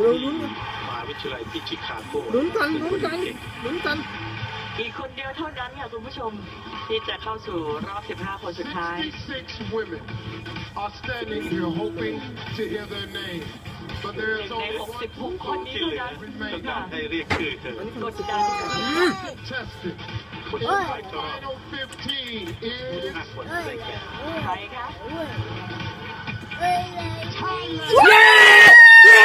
เราลุ้นกันมหาวิทยาลัยที่ชิคาโกลุ้นกันลุ้นกันลุ้นกัน อีกคนเดียวเท่านั้นค่ะคุณผู้ชม ที่จะเข้าสู่รอบ 15 คนสุดท้าย 66 women are standing here hoping to hear their name. But ห there นึ่ is งใน only 66 คนนี้ที่เหเท่าลือนั้นต้องการให้เรียกชื่อเธออันนี้กคนดสุดดัท้านย tested. What And you the like to have? final 15 is ห้าคนได้แก่ใครคะเย้เย้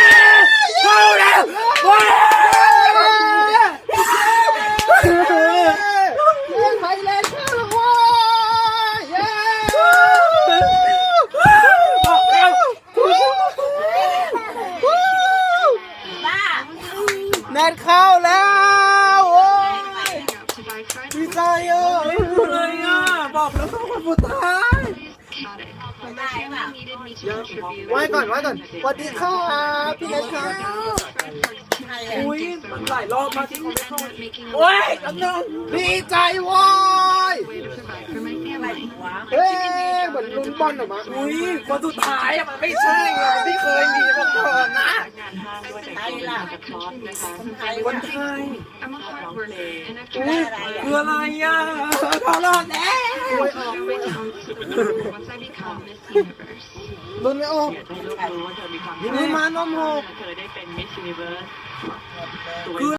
เข้าแล้วว้าวไทยแลนด์เข้าแล้วว้าวเย้บอกแล้ว แนนเข้าแล้วโอ้ยดีใจอะเลยอะบอกแล้วเข้าคนสุดท้ายไว้ก่อนไว้ก่อนสวัสดีค่ะพี่เล็กครับอุ้ยมันหลายรอบมากที่เขาไม่เข้าโอ้ยกำลังดีใจโว้ยเฮ้ยเหมือนลุ้นบอลออกมาอุ้ยคนสุดท้ายอะมันไม่ใช่ไงมันไม่เคยมีมาก่อนนะ งานห้างด้วยแต่งตัวกับคลอสนะคะคนไทยร้องเพลงอุ้ยคืออะไรอะเขารอดแล้วโอ้ยออกไปลุ้นไม่ออกอยากให้ลูกรู้ว่าเธอมีความนี่มานมหกเธอได้เป็นมิสซิเวิร์สคือ